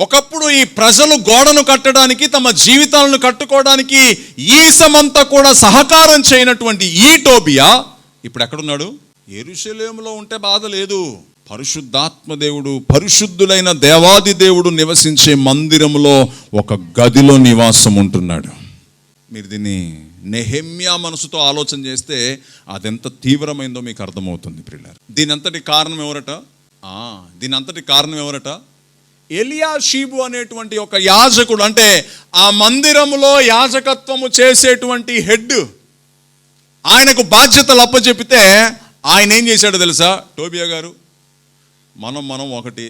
ఒకప్పుడు ఈ ప్రజలు గోడను కట్టడానికి తమ జీవితాలను కట్టుకోవడానికి ఈసమంతా కూడా సహకారం చేయనటువంటి ఈ టోబియా ఇప్పుడు ఎక్కడున్నాడు? ఎరుశలేములో ఉంటే బాధ లేదు. పరిశుద్ధాత్మ దేవుడు పరిశుద్ధులైన దేవాది దేవుడు నివసించే మందిరములో ఒక గదిలో నివాసం ఉంటున్నాడు. మీరు దీన్ని నెహెమ్యా మనసుతో ఆలోచన చేస్తే అదెంత తీవ్రమైందో మీకు అర్థమవుతుంది ప్రిల్లర్ దీని అంతటి కారణం ఎవరట? దీని అంతటి కారణం ఎవరట? ఎలియా షీబు అనేటువంటి ఒక యాజకుడు అంటే ఆ మందిరములో యాజకత్వము చేసేటువంటి హెడ్ ఆయనకు బాధ్యతలు అప్పచెపితే ఆయన ఏం చేశాడో తెలుసా? టోబియా గారు మనం మనం ఒకటి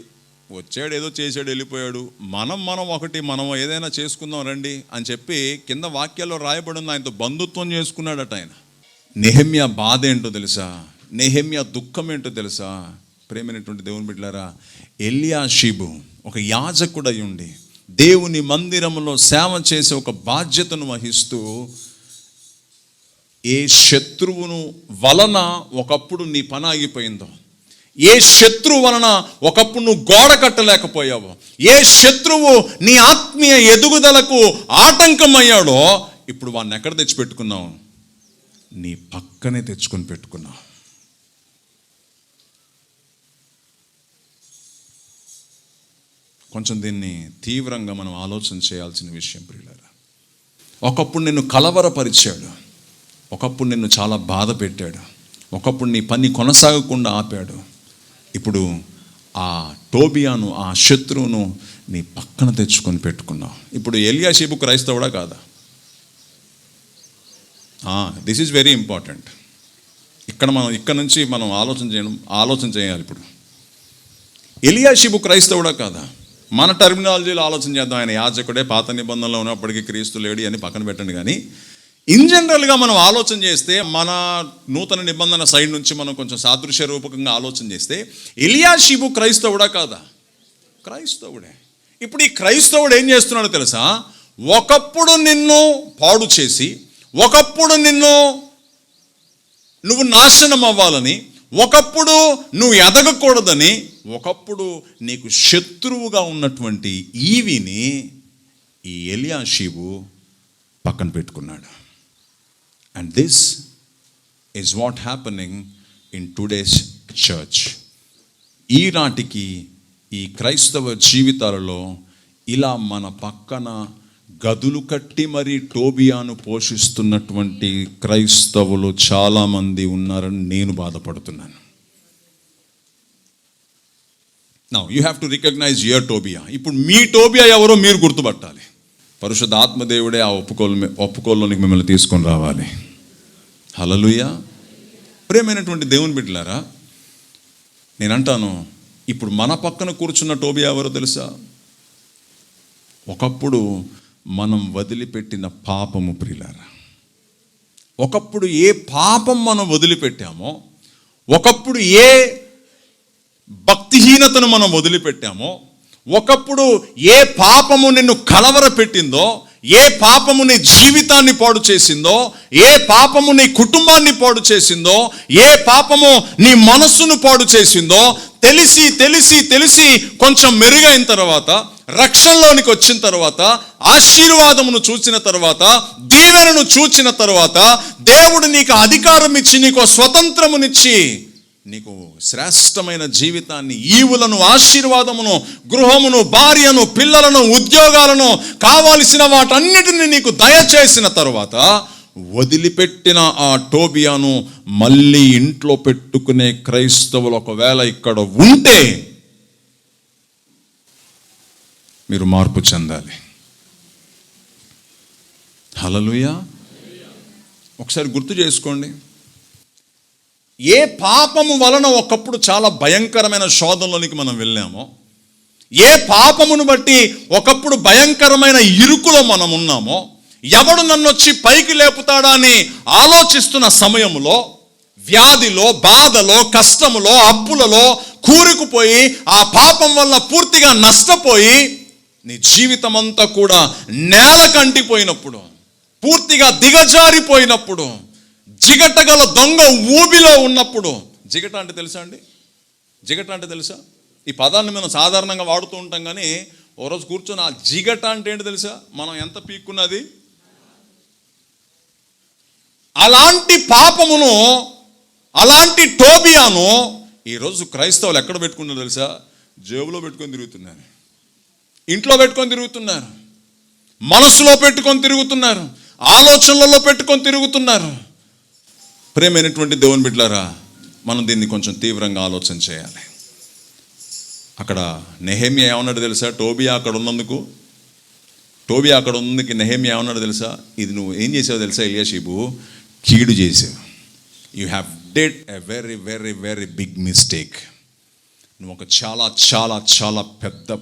వచ్చాడు ఏదో చేశాడు వెళ్ళిపోయాడు మనం మనం ఒకటి మనం ఏదైనా చేసుకుందాం రండి అని చెప్పి కింద వాక్యాల్లో రాయబడిన ఆయనతో బంధుత్వం చేసుకున్నాడట ఆయన. నెహమ్య బాధ ఏంటో తెలుసా? నెహమ్య దుఃఖం ఏంటో తెలుసా? ప్రేమైనటువంటి దేవుని బిడ్డలారా ఎలియా షీబు ఒక యాజకుడై ఉండి దేవుని మందిరంలో సేవ చేసే ఒక బాధ్యతను వహిస్తూ ఏ శత్రువును వలన ఒకప్పుడు నీ పని ఆగిపోయిందో ఏ శత్రువు వలన ఒకప్పుడు నువ్వు గోడ కట్టలేకపోయావో ఏ శత్రువు నీ ఆత్మీయ ఎదుగుదలకు ఆటంకమయ్యాడో ఇప్పుడు వాడిని ఎక్కడ తెచ్చిపెట్టుకున్నావు? నీ పక్కనే తెచ్చుకొని పెట్టుకున్నావు. కొంచెం దీన్ని తీవ్రంగా మనం ఆలోచన చేయాల్సిన విషయం ప్రియులారా. ఒకప్పుడు నిన్ను కలవరపరిచాడు. ఒకప్పుడు నిన్ను చాలా బాధ పెట్టాడు. ఒకప్పుడు నీ పని కొనసాగకుండా ఆపాడు. ఇప్పుడు ఆ టోబియాను ఆ శత్రువును నీ పక్కన తెచ్చుకొని పెట్టుకున్నావు. ఇప్పుడు ఎలియాషీబు క్రైస్తవుడా కాదా? దిస్ ఈజ్ వెరీ ఇంపార్టెంట్ ఇక్కడ మనం ఇక్కడ నుంచి మనం ఆలోచన చేయడం ఆలోచన చేయాలి ఇప్పుడు. ఎలియాషిబు క్రైస్తవుడా కాదా? మన టర్మినాలజీలో ఆలోచన చేద్దాం. ఆయన యాజకుడే పాత నిబంధనలో ఉన్నప్పటికీ క్రీస్తు లేడి అని పక్కన పెట్టండి కానీ ఇన్ జనరల్గా మనం ఆలోచన చేస్తే మన నూతన నిబంధన సైడ్ నుంచి మనం కొంచెం సాదృశ్య రూపకంగా ఆలోచన చేస్తే ఎలియాషిబు క్రైస్తవుడా కాదా? క్రైస్తవుడే. ఇప్పుడు ఈ క్రైస్తవుడు ఏం చేస్తున్నాడో తెలుసా? ఒకప్పుడు నిన్ను పాడు చేసి ఒకప్పుడు నిన్ను నువ్వు నాశనం అవ్వాలని ఒకప్పుడు నువ్వు ఎదగకూడదని ఒకప్పుడు నీకు శత్రువుగా ఉన్నటువంటి ఈవిని ఈ ఎలియాషీబు పక్కన పెట్టుకున్నాడు. And this is what happening in today's church ఈనాటికి ఈ క్రైస్తవ జీవితాలలో ఇలా మన పక్కన గదులు కట్టి మరి టోబియాను పోషిస్తున్నటువంటి క్రైస్తవులు చాలామంది ఉన్నారని నేను బాధపడుతున్నాను. నా you have to recognize your Tobiah ఇప్పుడు మీ టోబియా ఎవరో మీరు గుర్తుపట్టాలి. పరిశుద్ధ ఆత్మదేవుడే ఆ ఒప్పుకోలు ఒప్పుకోల్లోనికి మిమ్మల్ని తీసుకొని రావాలి. హలలుయ ప్రేమైనటువంటి దేవుని బిడ్డలారా నేను అంటాను ఇప్పుడు మన పక్కన కూర్చున్న టోబియా ఎవరో తెలుసా? ఒకప్పుడు మనం వదిలిపెట్టిన పాపము ప్రిలారా. ఒకప్పుడు ఏ పాపం మనం వదిలిపెట్టామో ఒకప్పుడు ఏ భక్తిహీనతను మనం వదిలిపెట్టామో ఒకప్పుడు ఏ పాపము నిన్ను కలవర పెట్టిందో ఏ పాపము నీ జీవితాన్ని పాడు చేసిందో ఏ పాపము నీ కుటుంబాన్ని పాడు చేసిందో ఏ పాపము నీ మనస్సును పాడు చేసిందో తెలిసి తెలిసి తెలిసి కొంచెం మెరుగైన తర్వాత రక్షణలోనికి వచ్చిన తర్వాత ఆశీర్వాదమును చూసిన తర్వాత దీవెనను చూచిన తర్వాత దేవుడు నీకు అధికారం ఇచ్చి నీకు స్వతంత్రమునిచ్చి నీకు శ్రేష్టమైన జీవితాన్ని ఈవులను ఆశీర్వాదమును గృహమును భార్యను పిల్లలను ఉద్యోగాలను కావలసిన వాటన్నిటిని నీకు దయచేసిన తర్వాత వదిలిపెట్టిన ఆ టోబియాను మళ్ళీ ఇంట్లో పెట్టుకునే క్రైస్తవులు ఒకవేళ ఇక్కడ ఉంటే మీరు మార్పు చెందాలి. హలలుయా ఒకసారి గుర్తు చేసుకోండి. ఏ పాపము వలన ఒకప్పుడు చాలా భయంకరమైన శోధనలోనికి మనం వెళ్ళామో ఏ పాపమును బట్టి ఒకప్పుడు భయంకరమైన ఇరుకులో మనం ఉన్నామో ఎవడు నన్ను వచ్చి పైకి లేపుతాడా అని ఆలోచిస్తున్న సమయంలో వ్యాధిలో బాధలో కష్టములో అప్పులలో కూరుకుపోయి ఆ పాపం వల్ల పూర్తిగా నష్టపోయి నీ జీవితం అంతా కూడా నేల కంటిపోయినప్పుడు పూర్తిగా దిగజారిపోయినప్పుడు జిగటగల దొంగ ఊబిలో ఉన్నప్పుడు జిగట అంటే తెలుసా అండి? జిగట అంటే తెలుసా? ఈ పదాన్ని మనం సాధారణంగా వాడుతూ ఉంటాం కానీ ఓ రోజు కూర్చొని ఆ జిగట అంటే ఏంటి తెలుసా? మనం ఎంత పీక్కున్నది? అలాంటి పాపమును అలాంటి టోబియాను ఈరోజు క్రైస్తవులు ఎక్కడ పెట్టుకున్నారు తెలుసా? జేబులో పెట్టుకొని తిరుగుతున్నారు. ఇంట్లో పెట్టుకొని తిరుగుతున్నారు. మనసులో పెట్టుకొని తిరుగుతున్నారు. ఆలోచనలలో పెట్టుకొని తిరుగుతున్నారు. ప్రేమైనటువంటి దేవుని బిడ్డలారా మనం దీన్ని కొంచెం తీవ్రంగా ఆలోచన చేయాలి. అక్కడ నెహేమి ఏమన్నాడు తెలుసా? టోబియా అక్కడ ఉన్నందుకు? టోబియా అక్కడ ఉన్నందుకు నెహేమి ఏమన్నాడు తెలుసా? ఇది నువ్వు ఏం చేసావు తెలుసా ఇలియాషీబు కీడు చేసావు. You have did a very very very big mistake నువ్వు ఒక చాలా చాలా చాలా పెద్ద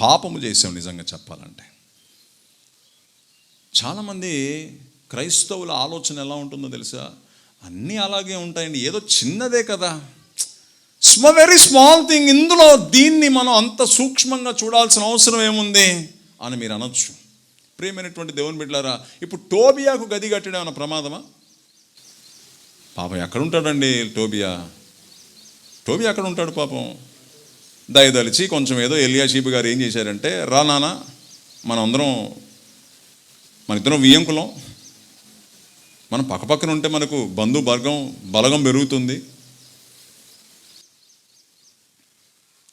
పాపము చేసాం నిజంగా చెప్పాలంటే. చాలామంది క్రైస్తవుల ఆలోచన ఎలా ఉంటుందో తెలుసా? అన్నీ అలాగే ఉంటాయండి. ఏదో చిన్నదే కదా. స్మ వెరీ స్మాల్ థింగ్ ఇందులో దీన్ని మనం అంత సూక్ష్మంగా చూడాల్సిన అవసరం ఏముంది? అని మీరు అనొచ్చు. ప్రియమైనటువంటి దేవుని బిడ్డలారా ఇప్పుడు టోబియాకు గది కట్టడం అన్న ప్రమాదమా? పాపం ఎక్కడ ఉంటాడండి టోబియా? టోబియా ఎక్కడ ఉంటాడు పాపం? దయదలిచి కొంచెం ఏదో ఎలియాషీబ్ గారు ఏం చేశారంటే రా నాన్న మనం అందరం మన ఇద్దరం వియ్యంకులం. మనం పక్కపక్కన ఉంటే మనకు బంధు బర్గం బలగం పెరుగుతుంది.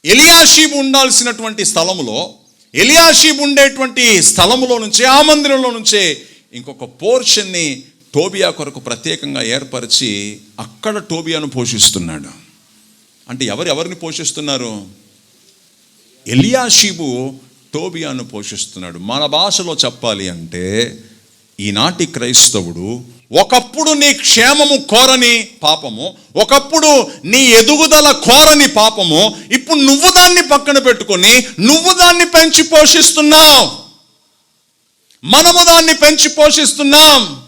ఎలియాషీబ్ ఉండాల్సినటువంటి స్థలములో ఎలియాషీబ్ ఉండేటువంటి స్థలములో నుంచే ఆ మందిరంలో నుంచే ఇంకొక పోర్షన్ని టోబియా కొరకు ప్రత్యేకంగా ఏర్పరిచి అక్కడ టోబియాను పోషిస్తున్నాడు. అంటే ఎవరు ఎవరిని పోషిస్తున్నారు? ఎలియాషీబు టోబియాను పోషిస్తున్నాడు. మన భాషలో చెప్పాలి అంటే ఈనాటి క్రైస్తవుడు ఒకప్పుడు నీ క్షేమము కోరని పాపము ఒకప్పుడు నీ ఎదుగుదల కోరని పాపము ఇప్పుడు నువ్వు దాన్ని పక్కన పెట్టుకొని నువ్వు దాన్ని పెంచి పోషిస్తున్నావు. మనము దాన్ని పెంచి పోషిస్తున్నాం.